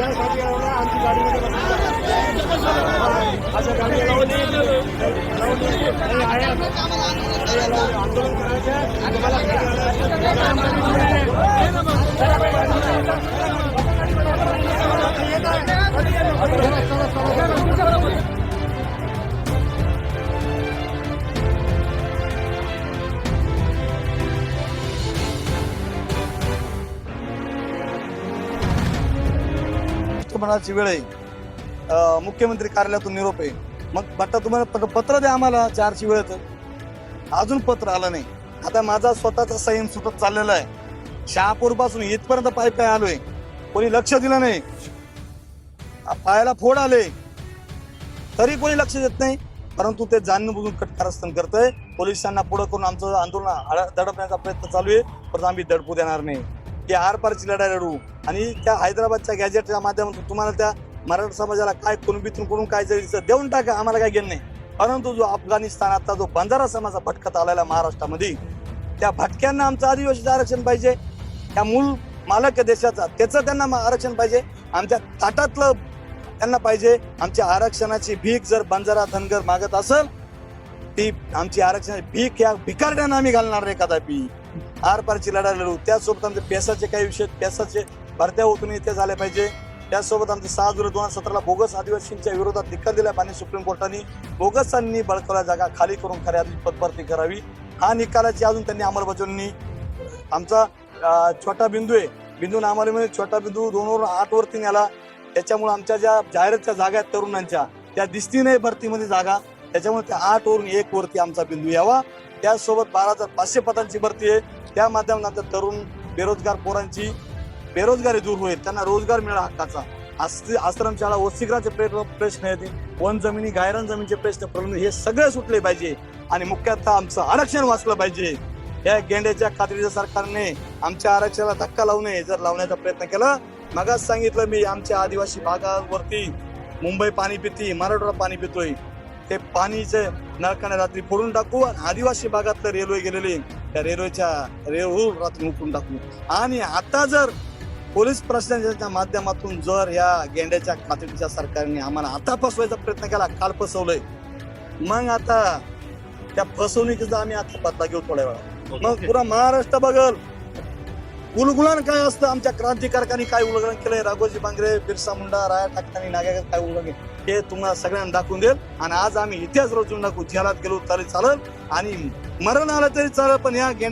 ज्या गाडी अडवला आमची गाडीमध्ये अशा गाडी अडवली आंदोलन करायचं पंतप्रधानाची वेळ आहे. मुख्यमंत्री कार्यालयातून निरोप आहे. मग बट्टा तुम्हाला पत्र- द्या आम्हाला चारची वेळ तर. अजून पत्र आलं नाही. आता माझा स्वतःचा संयम सुटत चाललेला आहे. शहापूरपासून इथपर्यंत पाय पाय आलोय. कोणी लक्ष दिलं नाही. पायाला फोड आले. तरी कोणी लक्ष देत नाही. परंतु ते जाणून बुजून कटकारस्थान करतंय. पोलिसांना पुढे करून आमचं आंदोलन दडपण्याचा प्रयत्न चालू आहे. परंतु आम्ही दडपू देणार नाही. की आरपारची लढाई लढू. आणि त्या हैदराबादच्या गॅजेटच्या माध्यमातून तुम्हाला त्या मराठा समाजाला काय कुणबीतून करून काय जरी देऊन टाका आम्हाला काय घेणं नाही. परंतु जो अफगाणिस्तानातला जो बंजारा समाजा भटकत आलेला महाराष्ट्रामध्ये त्या भटक्यांना आमचं आदिवासीचं आरक्षण पाहिजे. त्या मूळ मालक देशाचा त्याचं त्यांना मा- आरक्षण पाहिजे. आमच्या ताटातलं त्यांना पाहिजे. आमच्या आरक्षणाची भीक जर बंजारा धनगर मागत असेल ती आमची आरक्षणाची भीक या भिकारड्यांना आम्ही घालणार नाही कदापि. आर पारची लढाई लढू. त्यासोबत आमचे पेसाचे काही विषय पेसाचे भरत्या ओतून इथे झाले पाहिजे. त्यासोबत आमचे सहा जुलै दोन हजार सतराला बोगस आदिवासींच्या विरोधात निकाल दिला पाणी सुप्रीम कोर्टाने. बोगसांनी बळकवल्या जागा खाली करून खऱ्या पदभरती करावी. हा निकालाची अजून त्यांनी अंमलबजावणी. आमचा छोटा बिंदू आहे. बिंदू नामावलीमध्ये म्हणजे छोटा बिंदू दोन वर आठ वरती नेला. त्याच्यामुळे आमच्या ज्या जाहिरातच्या जागा आहेत तरुणांच्या त्या दिसती नाही भरतीमध्ये जागा. त्याच्यामुळे त्या आठ वरून एक वरती आमचा बिंदू यावा. त्यासोबत बारा हजार पाचशे पदांची भरती आहे. त्या माध्यमातून तरुण बेरोजगार पोरांची बेरोजगारी दूर होईल. त्यांना रोजगार मिळा हक्काचा. आश्रमशाळा वसिग्राचे प्रश्न आहेत. वन जमिनी गायरन जमिनीचे प्रश्न प्रलंबित हे सगळे सुटले पाहिजे. आणि मुख्यतः आमचं आरक्षण वाचलं पाहिजे. या गेंड्याच्या खात्रीच्या सरकारने आमच्या आरक्षणाला धक्का लावू नये जर लावण्याचा प्रयत्न केला. मगाच सांगितलं मी आमच्या आदिवासी भागावरती मुंबई पाणी पिती मराठवाडा पाणी पितोय. ते पाणीचे नळकाने रात्री फोडून टाकू आणि आदिवासी भागातलं रेल्वे गेलेले त्या रेल्वेच्या रेल्वे रात्री उकळून टाकू. आणि आता जर पोलीस प्रशासनाच्या माध्यमातून जर या गेंड्याच्या खात्रीच्या सरकारने आम्हाला आता फसवायचा प्रयत्न केला काल फसवलंय. मग आता त्या फसवणुकीचा आम्ही आता बदला घेऊ थोड्या वेळा मग पुरा महाराष्ट्र बघल. उलगुलान काय असतं? आमच्या क्रांतिकारकांनी काय उल्लंघन केलंय? राघोजी बांगरे बिरसा मुंडा राया टाकतानी नाग्या काय उल्लंघन हे तुम्हाला सगळ्यांना दाखवून देईल. आणि आज आम्ही इतिहास रचून दाखवू जेलात गेलो तरी चालेल. आणि मरण आलं तरी चालेल पण या गेंड्या